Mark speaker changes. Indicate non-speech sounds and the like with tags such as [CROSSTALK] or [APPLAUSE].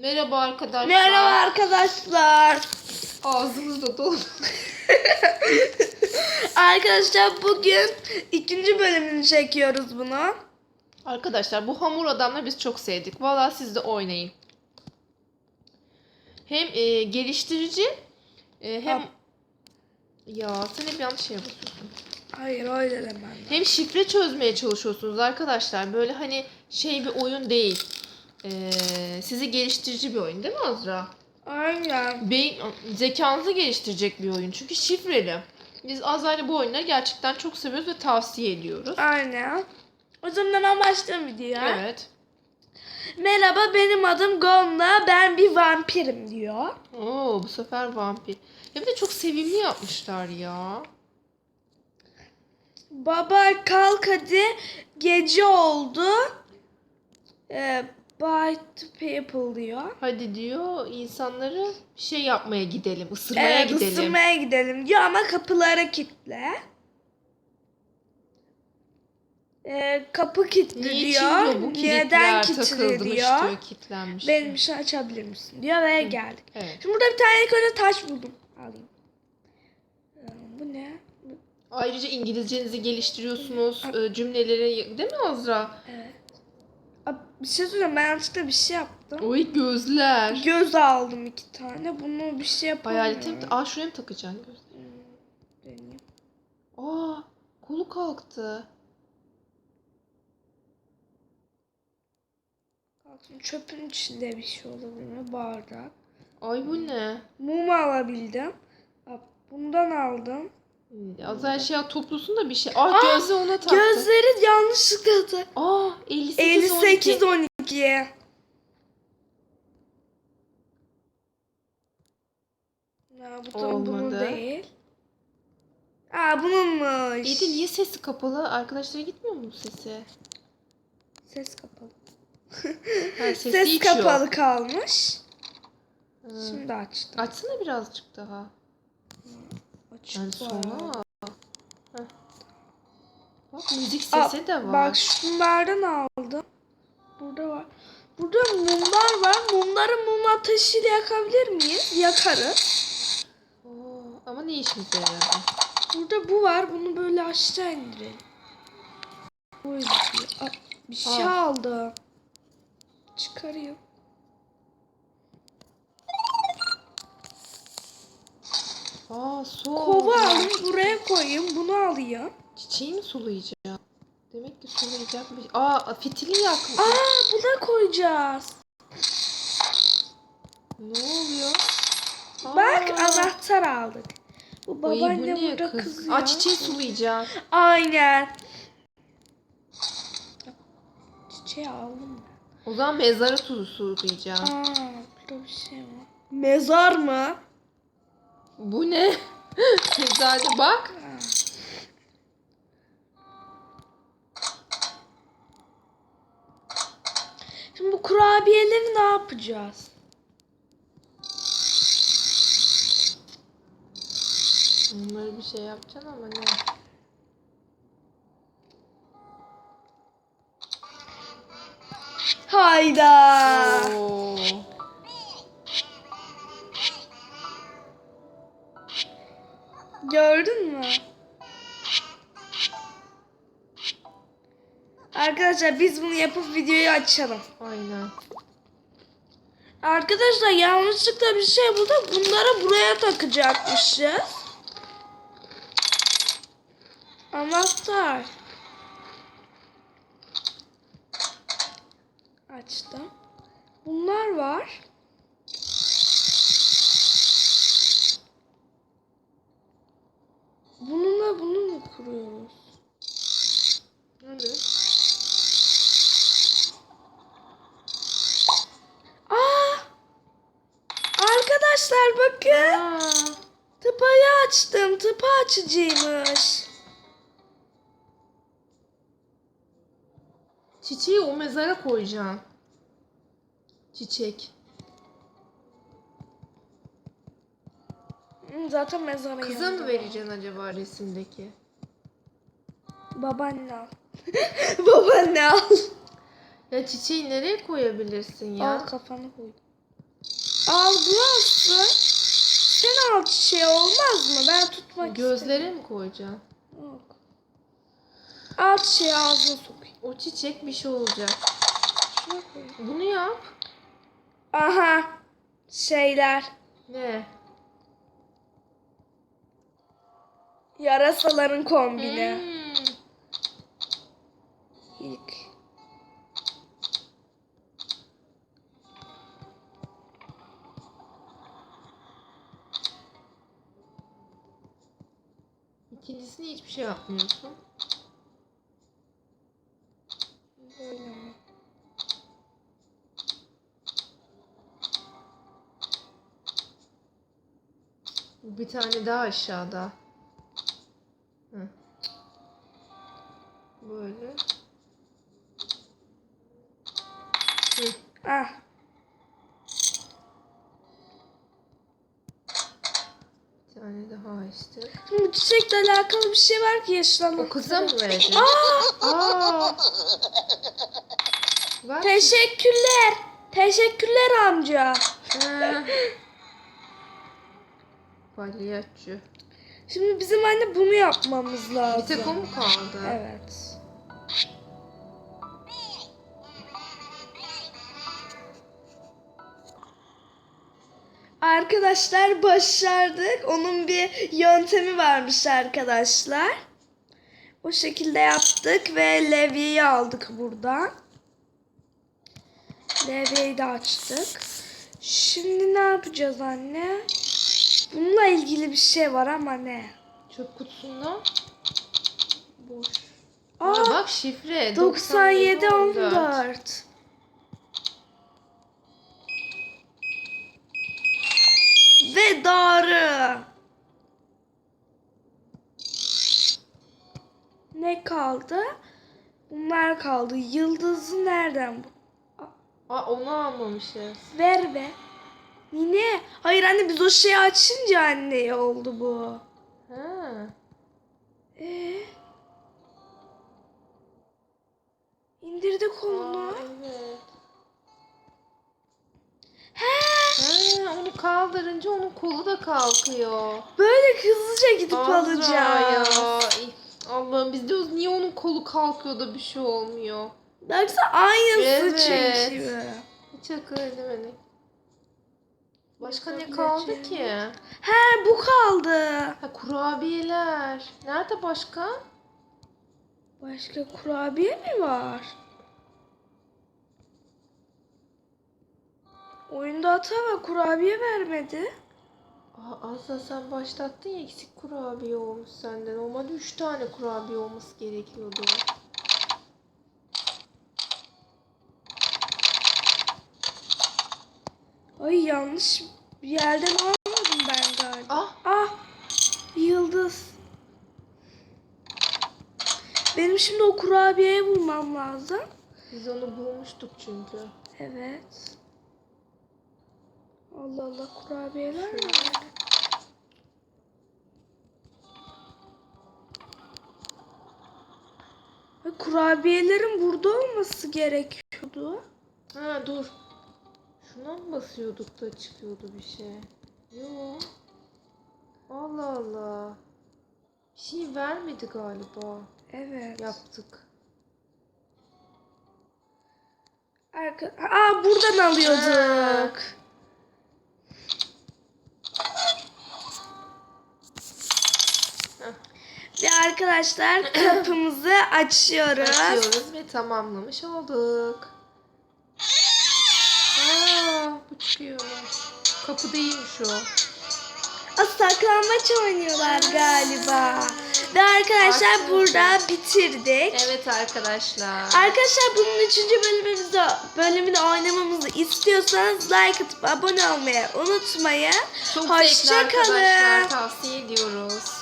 Speaker 1: Merhaba arkadaşlar.
Speaker 2: Merhaba arkadaşlar.
Speaker 1: Ağzımız da dolu. [LAUGHS]
Speaker 2: Arkadaşlar bugün ikinci bölümünü çekiyoruz bunu.
Speaker 1: Arkadaşlar bu hamur adamla biz çok sevdik. Valla siz de oynayın. Hem e, geliştirici e, hem...
Speaker 2: Hop.
Speaker 1: Ya sen hep yanlış şey yapıyorsun.
Speaker 2: Hayır öyle demem.
Speaker 1: Hem şifre çözmeye çalışıyorsunuz arkadaşlar. Böyle hani şey bir oyun değil. E, sizi geliştirici bir oyun değil mi Azra?
Speaker 2: Aynen.
Speaker 1: Beyin, zekanızı geliştirecek bir oyun. Çünkü şifreli. Biz Azra'yla bu oyunları gerçekten çok seviyoruz ve tavsiye ediyoruz.
Speaker 2: Aynen. O zaman ben başlayayım videoya.
Speaker 1: Evet.
Speaker 2: Merhaba benim adım Gonda. Ben bir vampirim diyor.
Speaker 1: Oo bu sefer vampir. Ya bir de çok sevimli yapmışlar ya.
Speaker 2: Baba kalk hadi. Gece oldu. Ee, to people diyor.
Speaker 1: Hadi diyor insanları bir şey yapmaya gidelim, ısırmaya
Speaker 2: Evet
Speaker 1: gidelim.
Speaker 2: ısınmaya gidelim diyor ama kapılara kilitle. Ee, kapı kilitli diyor.
Speaker 1: içinde bu
Speaker 2: Neden kilitli diyor.
Speaker 1: diyor, kilitlenmiş.
Speaker 2: Benim için açabilir misin diyor ve geldik.
Speaker 1: Evet.
Speaker 2: Şimdi burada bir tane ilk önce taş buldum. Alayım. Ee, bu ne?
Speaker 1: Ayrıca İngilizcenizi geliştiriyorsunuz, e, cümleleri değil mi Azra?
Speaker 2: Evet. Bir şey söyleyeyim ben yanlışlıkla bir şey yaptım.
Speaker 1: Oy gözler.
Speaker 2: Göz aldım iki tane. Bunu bir şey yapamıyorum.
Speaker 1: Hayalete mi? Aa şuraya mı takacaksın göz?
Speaker 2: Deneyeyim.
Speaker 1: Aa kolu kalktı.
Speaker 2: Baktım, Çöpün içinde bir şey olabilir mi? Bardak.
Speaker 1: Ay bu ne?
Speaker 2: Mum alabildim. Bundan aldım.
Speaker 1: Azra şey toplusun da bir şey. Aa,
Speaker 2: Aa,
Speaker 1: gözü ona taktı.
Speaker 2: Gözleri yanlışlıkla.
Speaker 1: Aa 58
Speaker 2: 58
Speaker 1: 12.
Speaker 2: 12. Ya, bu da bunun değil. Aa bununmuş.
Speaker 1: İyi de niye sesi kapalı? Arkadaşlara gitmiyor mu bu sesi?
Speaker 2: Ses kapalı.
Speaker 1: Ha, [LAUGHS]
Speaker 2: Ses
Speaker 1: içiyor.
Speaker 2: kapalı kalmış.
Speaker 1: Ha.
Speaker 2: Şimdi açtım.
Speaker 1: Açsana birazcık daha.
Speaker 2: Açık
Speaker 1: Yani
Speaker 2: var.
Speaker 1: sona. Heh. Bak müzik
Speaker 2: Aa,
Speaker 1: sesi de var.
Speaker 2: Bak şunlardan aldım. Burada var. Burada mumlar var. Mumları mum ateşiyle yakabilir miyiz? Yakarız.
Speaker 1: Oo, ama ne işimize yaradı?
Speaker 2: Burada bu var. Bunu böyle aşağı indirelim. Bu. Aa, bir şey
Speaker 1: Aa.
Speaker 2: aldım. Çıkarayım.
Speaker 1: Aa su.
Speaker 2: Kova alayım. Buraya koyayım. Bunu alayım.
Speaker 1: Çiçeği mi sulayacağım? Demek ki sulayacak bir Aa fitili yakmış.
Speaker 2: Aa buna koyacağız.
Speaker 1: Ne oluyor? Aa.
Speaker 2: Bak anahtar aldık. Bu
Speaker 1: bu
Speaker 2: babaanne
Speaker 1: ne
Speaker 2: burada
Speaker 1: kız?
Speaker 2: kızıyor.
Speaker 1: Aa çiçeği sulayacak.
Speaker 2: Aynen. Çiçeği aldım
Speaker 1: O zaman mezara tuzu sulayacağım.
Speaker 2: Aa, burada bir şey var. Mezar mı?
Speaker 1: Bu ne? [LAUGHS] Mezarda bak.
Speaker 2: Şimdi bu kurabiyeleri ne yapacağız?
Speaker 1: Onları bir şey yapacaksın ama ne?
Speaker 2: Hayda.
Speaker 1: Oo.
Speaker 2: Gördün mü? Arkadaşlar biz bunu yapıp videoyu açalım.
Speaker 1: Aynen.
Speaker 2: Arkadaşlar yanlışlıkla bir şey bulduk. Bunları buraya takacakmışız. Anahtar. Açtım. Bunlar var. Bununla bunu mu kuruyoruz?
Speaker 1: Hadi.
Speaker 2: Aa! Arkadaşlar bakın.
Speaker 1: Aa,
Speaker 2: Tıpayı açtım. Tıpa açıcıymış.
Speaker 1: çiçeği o mezara koyacaksın. Çiçek.
Speaker 2: Zaten mezarın
Speaker 1: Kıza mı vereceksin acaba resimdeki?
Speaker 2: Babaanne al. [LAUGHS] Babaanne al.
Speaker 1: Ya çiçeği nereye koyabilirsin ya?
Speaker 2: Al kafanı koy. Algılarsın. Sen al şey olmaz mı? Ben tutmak
Speaker 1: Gözlere mi koyacaksın?
Speaker 2: Yok. Al şey ağzına sokayım.
Speaker 1: O çiçek bir şey olacak. Bunu yap.
Speaker 2: Aha. Şeyler.
Speaker 1: Ne?
Speaker 2: Yarasaların kombini.
Speaker 1: Hmm. İkincisini hiçbir şey yapmıyorsun.
Speaker 2: Böyle mi?
Speaker 1: Bir tane daha aşağıda. Daha işte.
Speaker 2: Şimdi çiçekle alakalı bir şey var ki yaşlanmak.
Speaker 1: O kıza mı vereceksin?
Speaker 2: Aa!
Speaker 1: Aa!
Speaker 2: Teşekkürler. Teşekkürler amca.
Speaker 1: Ha. Palyaço.
Speaker 2: Şimdi bizim anne bunu yapmamız lazım.
Speaker 1: Bir tek o mu kaldı?
Speaker 2: Evet. Arkadaşlar başardık. Onun bir yöntemi varmış arkadaşlar. O şekilde yaptık ve levyeyi aldık buradan. Levyeyi de açtık. Şimdi ne yapacağız anne? Bununla ilgili bir şey var ama ne?
Speaker 1: Çöp kutusunda boş.
Speaker 2: Aa,
Speaker 1: Aa, bak şifre.
Speaker 2: 97
Speaker 1: 14.
Speaker 2: 14. Ve darı. Ne kaldı? Bunlar kaldı. Yıldızı nereden bu?
Speaker 1: Aa onu almamışız.
Speaker 2: Ver be. Nine. Hayır anne biz o şeyi açınca anne oldu bu.
Speaker 1: Ha.
Speaker 2: Ee? İndirdik
Speaker 1: Aa,
Speaker 2: onu.
Speaker 1: evet. Onu kaldırınca onun kolu da kalkıyor.
Speaker 2: Böyle hızlıca gidip
Speaker 1: Azra
Speaker 2: alacağız.
Speaker 1: ya. Allah'ım biz diyoruz niye onun kolu kalkıyor da bir şey olmuyor.
Speaker 2: Baksana aynısı
Speaker 1: Evet.
Speaker 2: çünkü.
Speaker 1: Hiç akıl edemedik. Başka ne kaldı ki?
Speaker 2: He bu kaldı.
Speaker 1: Ha kurabiyeler. Nerede başka?
Speaker 2: Başka kurabiye mi var? Oyunda hata var kurabiye vermedi.
Speaker 1: Aa, Azra sen başlattın ya eksik kurabiye olmuş senden. Normalde 3 tane kurabiye olması gerekiyordu.
Speaker 2: Ay yanlış bir yerden almadım ben galiba.
Speaker 1: Ah
Speaker 2: Ah yıldız. Benim şimdi o kurabiyeyi bulmam lazım.
Speaker 1: biz onu bulmuştuk çünkü.
Speaker 2: Evet. Allah Allah kurabiyeler mi? Kurabiyelerin burada olması gerekiyordu.
Speaker 1: Ha dur. Şuna mı basıyorduk da çıkıyordu bir şey? Yok. Allah Allah. Bir şey vermedi galiba.
Speaker 2: Evet.
Speaker 1: Yaptık.
Speaker 2: Arka... Aa buradan alıyorduk.
Speaker 1: Heh.
Speaker 2: Arkadaşlar [CLEARS THROAT] kapımızı açıyoruz.
Speaker 1: Açıyoruz ve tamamlamış olduk. Aa, bu çıkıyor. Kapı değilmiş o.
Speaker 2: Aa, saklambaç oynuyorlar galiba. Ve arkadaşlar
Speaker 1: Açtık.
Speaker 2: burada bitirdik.
Speaker 1: Evet arkadaşlar.
Speaker 2: Arkadaşlar bunun üçüncü bölümümüzde bölümünü oynamamızı istiyorsanız like atıp abone olmayı unutmayın.
Speaker 1: Çok
Speaker 2: Hoşça kalın.
Speaker 1: Tavsiye ediyoruz.